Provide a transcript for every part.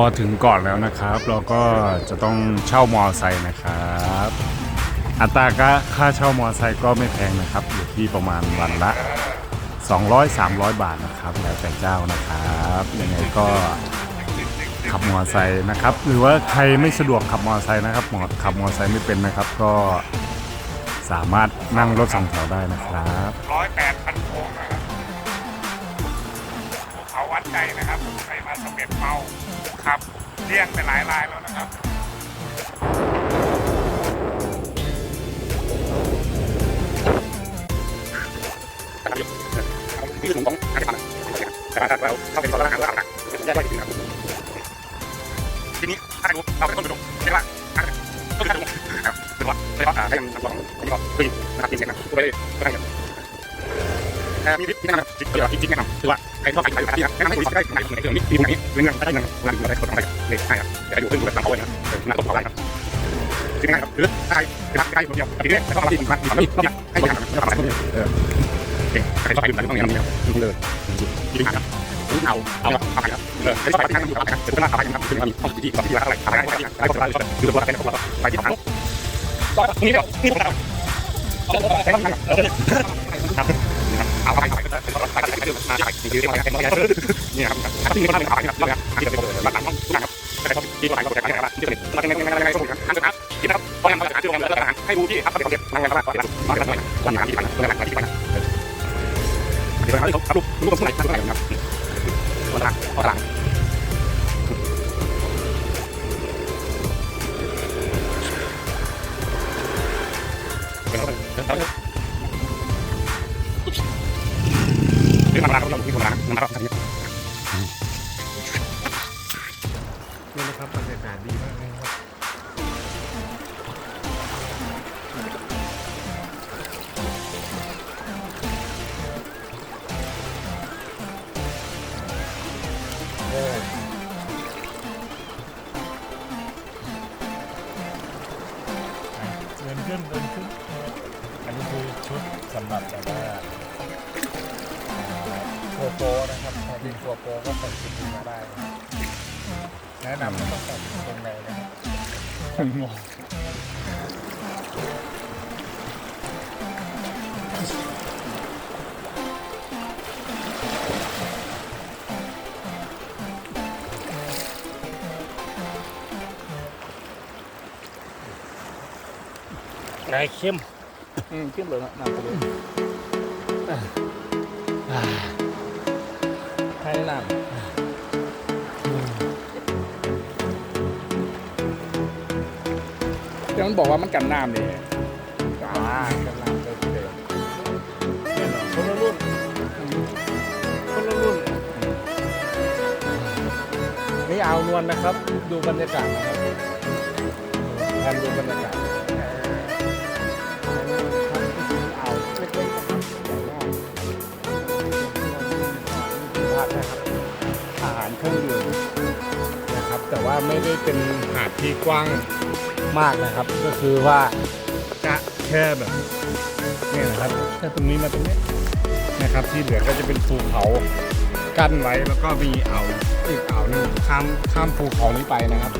อถึงเกาะแล้วนะครับ เราก็จะต้องเช่ามอไซค์นะครับ อัตราก็ค่าเช่ามอไซค์ก็ไม่แพงนะครับ อยู่ที่ประมาณวันละ 200-300 บาทนะครับ แล้วแต่เจ้านะครับยังไงก็ขับมอไซค์นะครับ หรือว่าใครไม่สะดวกขับมอไซค์นะครับหมอขับมอไซค์ไม่เป็นนะครับ ก็สามารถนั่งรถสองแถวได้นะครับร้อยแปดพัน นะครับใครมาสมเด็จเมาครับเลี่ยงไปหลายรายแล้วนะครับที่ถึงของอาจารย์แต่ถ้าเราเข้าเป็นสอนอาหารแล้วนะแยกไว้ถึงครับทีนี้ถ้าดูเราเป็นต้นดูเรียกว่าต้นกระดุมครับเป็นว่าเป็นว่าให้มันลองผมก็คือนะครับทีมเสียงนะตัวไปเลยก็ได้ครับ มีที่แนะนำจิตเดียวที่แนะนำคือว่าใครชอบใครที่นะแนะนำให้คุณได้ไหนไหนเรื่องนี้ทีไหนเรื่องได้เงินงานได้คนทำอะไรเลยใช่ครับแต่อยู่เรื่องดูแบบเราเอาไว้นะหน้าต้นเขาไว้ครับที่ง่ายครับคือใครครับใครคนเดียวทีนี้แล้วก็มาที่มันมันไม่ให้คนทำแล้วทำอะไรคนเดียวเออเก่งใครชอบใครอยู่ไหนต้องอย่างนี้เลยที่ง่ายครับเอาเอาเอาไปครับเออไม่ต้องไปที่นั่นอยู่ครับเดี๋ยวจะมาทำอะไรครับคือมันมีห้องที่ที่ที่ว่าอะไรอะไรอะไรอะไรก็ได้ก็คือตัวเป็นของเราไปที่ทางก็นี่เดี๋ยวนี่ผมเอาไปทางนั้นครับ เอาไปไปก็ได้ไปไปไปมาไปที่ที่มาเป็นนี่ครับที่นี่มันเป็นอะไรครับเรื่องที่เราหลังห้องทุกอย่างครับแต่เขาที่ตัวไหนก็จะอะไรที่เป็นมันเป็นอะไรอะไรก็ผมครับอันสุดท้ายที่ครับพอยังมาหาที่โรงแรมแล้วให้ดูที่ครับเขาเป็นนั่งกันครับว่ามากันหน่อยวันนี้ที่ไปเรื่องอะไรที่ไปนะเดี๋ยวเขาลูกลูกผู้ไหนผู้ไหนครับฝรั่งฝรั่งเรื่อ มาเราที่มาน้ำเราทำนี้นี่ แนะนำไม่ต้องใส่ มันบอกว่ามันกันน้ำนี่จ้ากำลังเดินเดินเนี่ยเหรอคนละรุ่นคนละรุ่นนี่อ่านวลนะครับ ดูบรรยากาศนะครับแทนดูบรรยากาศอ่เล็กๆนะครับใช่ครับอาหารเครื่องดื่มนะครับ แต่ว่าไม่ได้เป็นหาดที่กว้าง มากนะครับ ก็คือว่าจะแค่แบบนี่นะครับแค่ตรงนี้มาตรงนี้นะครับ ที่เหลือก็จะเป็นภูเขากั้นไว้แล้วก็มีอ่าวอีกอ่าวหนึงข้ามข้ามภูเขานี้ไปนะครับ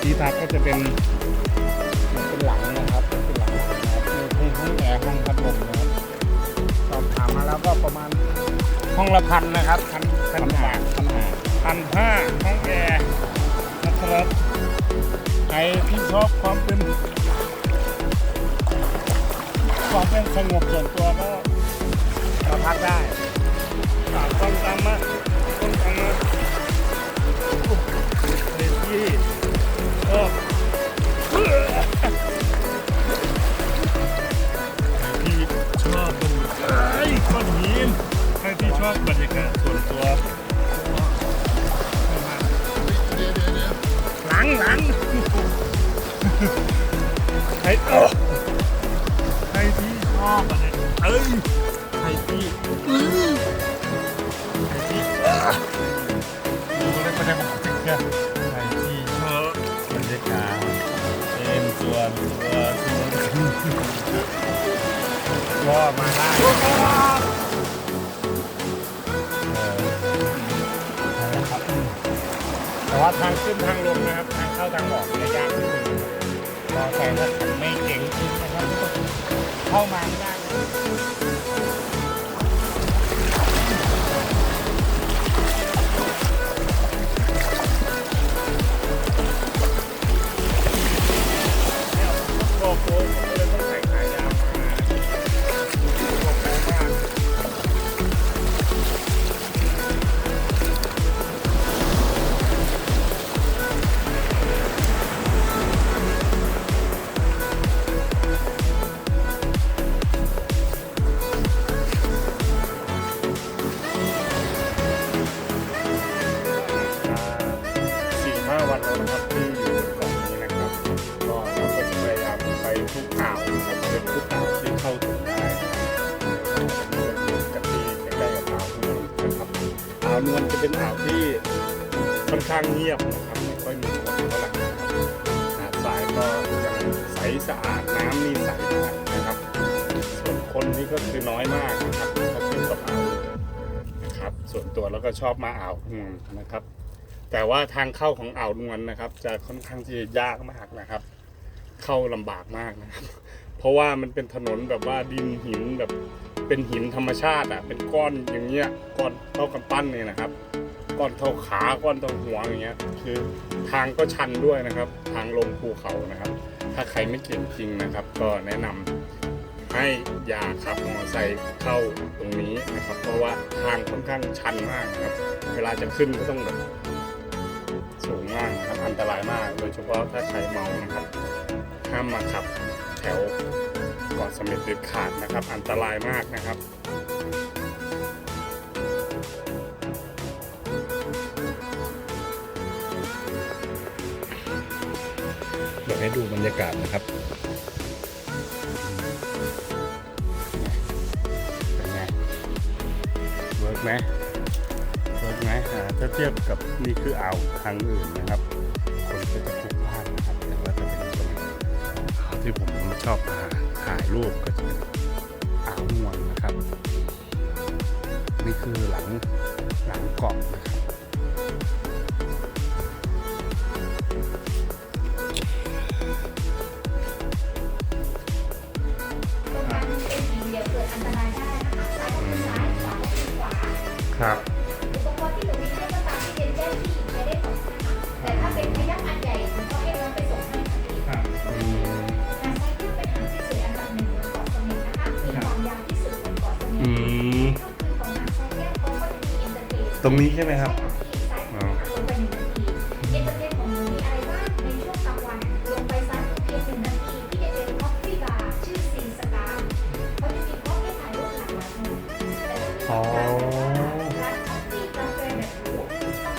ที่พักก็จะเป็นเป็นหลังนะครับเป็นหลังนะครับมีห้องแอร์ห้องพัดลมนะครับสอบถามมาแล้วก็ประมาณห้องละพันนะครับพันพันห้าพันห้าพันห้าห้องแอร์นะครับ รที่ชอบความเป็นความเป็นสงบส่วนตัวก็มาพักได้ฝากคนตามมาค อบบรรยากาศเอ้ยใครที่อื้อใครที่ดูแล้วก็จะบอกถึงเนี่ยใครที่ชอบบรรยากาศเป็นส่วนตัวส่วนก็มาได้เออนั่นแหละครับแต่ว่าทางขึ้นทางลงนะครับ ทางเข้าทางออกจะยากนิดนึงรอแต่ถ้าขันไม่เเข้ามาไม่ได้ นวลจะเป็นอ่าวที่ค่อนข้างเงียบนะครับไม่ค่อยมีคนเท่าไหร่นะครับหาดทรายก็ยังใสสะอาดน้ำนี่ใสมากนะครับ ส่วนคนนี่ก็คือน้อยมากนะครับถ้าเทียบกับอ่าวนะครับ ส่วนตัวแล้วก็ชอบมาอ่าวนวลนะครับ แต่ว่าทางเข้าของอ่าวนวลนะครับ จะค่อนข้างที่จะยากมากนะครับ เข้าลำบากมากนะครับ เพราะว่ามันเป็นถนนแบบว่าดินหินแบบ เป็นหินธรรมชาติอะ เป็นก้อนอย่างเงี้ย ก้อนเท่ากำปั้นเนี่ยนะครับ ก้อนเท่าขา ก้อนเท่าหัวอย่างเงี้ย คือทางก็ชันด้วยนะครับ ทางลงภูเขานะครับ ถ้าใครไม่เก่งจริงนะครับ ก็แนะนำให้อย่าขับมอเตอร์ไซค์เข้าตรงนี้นะครับ เพราะว่าทางค่อนข้างชันมากครับ เวลาจะขึ้นก็ต้องแบบสูงมากนะครับ อันตรายมาก โดยเฉพาะถ้าใครเมานะครับ ห้ามมาขับ ถวเกาะเสม็ดเด็ดขาดนะครับ อันตรายมากนะครับเดี๋ยวให้ดูบรรยากาศนะครับเป็นไงเวิร์กไหมเวิร์กไหมอ่าถ้าเทียบกับนี่คืออ่าวทางอื่นนะครับ คนก็จะพลุกพล่านนะครับแต่ว่าถ้าเป็นตรงอ่าวที่ผม ชอบมาถ่ายรูปก็จะเป็นอ่าวมวนนะครับ นี่คือหลังหลังเกาะนะครับ ช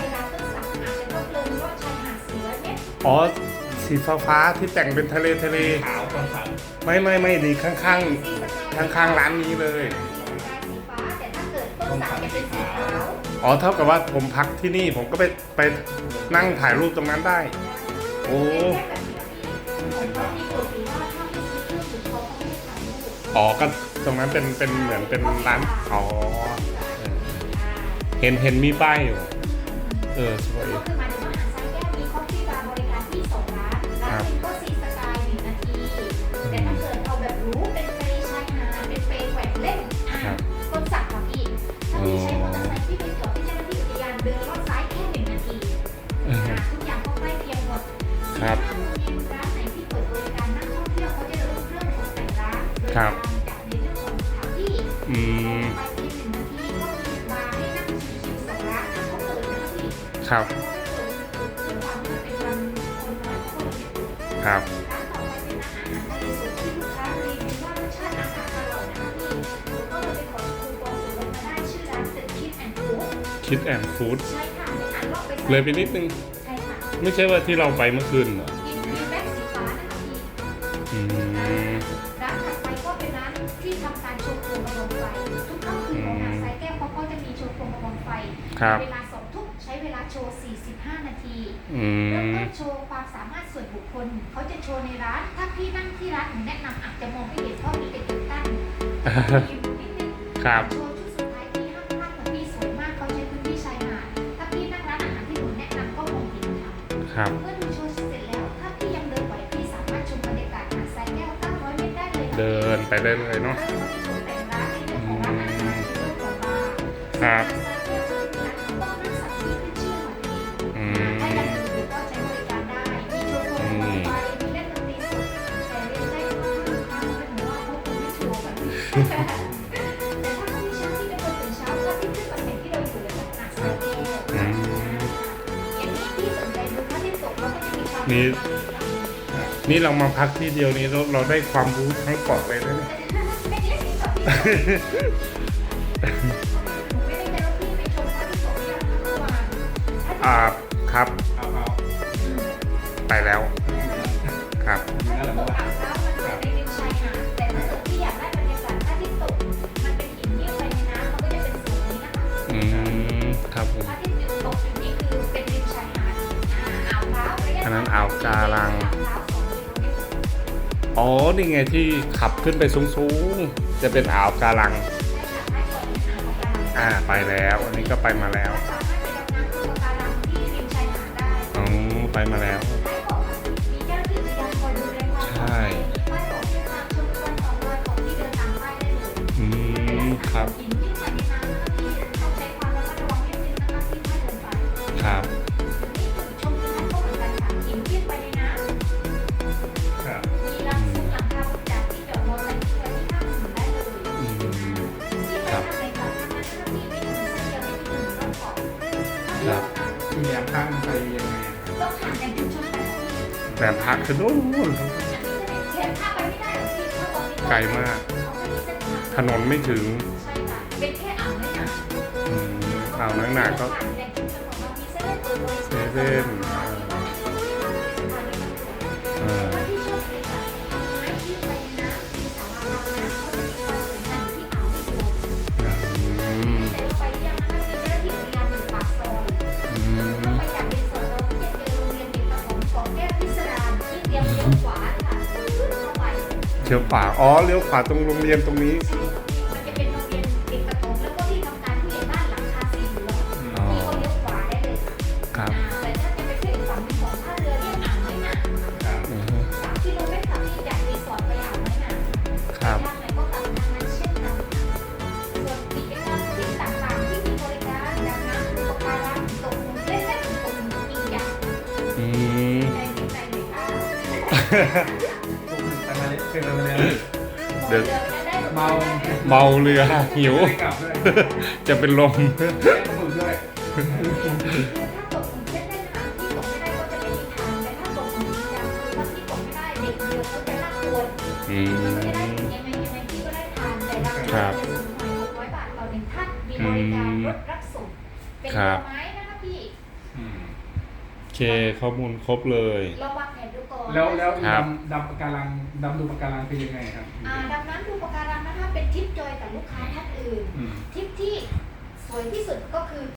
ายหาดสีร้อยเมตรอ๋อสีฟ้าฟ้าๆที่แต่งเป็นทะเลทะเล ขาวก่อนสันไม่ไม่ไม่ดีข้างข้างสีสกายข้างข้างๆร้านนี้เลย สีฟ้าแต่ถ้าเกิดต้นสักจะเป็นสีขาว อ๋อเท่ากับว่าผมพักที่นี่ผมก็ไปไปนั่งถ่ายรูปตรงนั้นได้ โอ้ของเขามีกฎอยู่ว่าถ้าไม่ซื้อเครื่องดื่มเขาก็ไม่ให้ถ่ายรูปอ๋อก็ตรงนั้นเป็นเป็นเหมือนเป็นร้านอ๋อเห็นเห็นมีป้ายอยู่ เออสวย Kid and Food คิดแอนฟู้ดใช่ค่ะในอ่านรอบไปเลยไปนิดนึงใช่ค่ะไม่ใช่ว่าที่เราไปเมื่อคืนเหรอกินมีแบ็กสีฟ้านะคะพี่อืมร้านถัดไปก็เป็นร้านที่ทำการโชว์โคมกระบองไฟทุกค่ำคืนของหาดทรายแก้วเขาก็จะมีโชว์โคมกระบองไฟครับเวลาสองทุ่มใช้เวลาโชว์ 45 นาทีอืเริ่มมต้นโชว์ ความสามารถส่วนบุคคลเขาจะโชว์ในร้าน ถ้าพี่นั่งที่ร้านหนูแนะนำอาจจะมองไม่เห็นเพราะมีแต่ติดตั้งยืนนิดนึงครับโชว์ชุดสุดท้ายที่ห้ามพลาดของพี่สวยมากเขาใช้พื้นที่ชายหาดถ้าพี่นั่งร้านอาหารที่หนูแนะนำก็มองเห็นครับเมื่อดูโชว์เสร็จแล้ว ถ้าพี่ยังเดินไหวพี่สามารถชมบรรยากาศหาดทรายแก้ว900เมตรได้เลยเดินไปเรื่อยๆเนาะครับ นี่นี่เรามาพักที่เดียวนี้เราเราได้ความรู้ทั้งเกาะเลยนะเนี่ยอ่าครับ ไปแล้วครับอืมครับผม การัง อ๋อ นี่ไงที่ขับขึ้นไปสูงๆ จะเป็นอ่าวการัง อ่า ไปแล้ว อันนี้ก็ไปมาแล้ว อ๋อ ไปมาแล้ว แต่พักคือนู่นเขียนภาพไปไม่ได้หรอกพี่เพราะตอนนี้ไกลมากเขาไม่มีเส้นทางถนนไม่ถึงใช่ค่ะเป็นแค่อ่าวน้อยหนาอืมอ่าวน้อยหนาก็ผ่านแหล่งชุมชนของเรามีเซเว่น เลี้ยวขวาอ๋อเลี้ยวขวาตรงโรงเรียนตรงนี้มันจะเป็นโรงเรียนเด็กประถมแล้วก็ที่ทำการผู้ใหญ่บ้านหลังคาสีเหลืองอ๋อที่เขาเลี้ยวขวาได้เลยครับอ่าแต่ถ้าจะไปขึ้นอีกฝั่งหนึ่งของท่าเรือเรียกอ่าวน้อยหนาอืมสามกิโลเมตรค่ะที่จากรีสอร์ทไปอ่าวน้อยหนาครับทางไหนก็กลับทางนั้นเช่นกันส่วนกิจกรรมที่ต่างๆที่มีบริการดำน้ำดูปะการังตกหมึกเล่นเล่นตกหมึกอีกอย่างอืมใจดีใจดีค่ะแต่ เดี๋ยวเมาเมาเรือหิว ไม่กลับด้วยจะเป็นลมไม่ต้องฝึกด้วยคือถ้าตกหมึกเล่นเล่นหาที่ตกไม่ได้ก็จะไม่มีทางแต่ถ้าตกหมึกจริงจังคือว่าที่ตกไม่ได้เด็กเดียวเขาจะน่ากลัวอืมันมไม่ได้ยังไงยังไงพี่ก็ได้ทานแต่ราครัคาบจะสูงหน่อยหกร้อยบาทต่อหนึ่งท่านมีบริการรถรับส่งเป็นครัดบอกไม้นะคะพี่โอเคข้อมูลครบเลยลองวาง แผนดูก่อนแล้วแล้วครับดำดำปะการังดำดูปะการังเป็นยังไงครับ อ่าดำน้ำดูปะการังนะคะเป็นทริปจอยกับลูกค้าท่านอื่นอืม ทริปที่สวยที่สุดก็คือ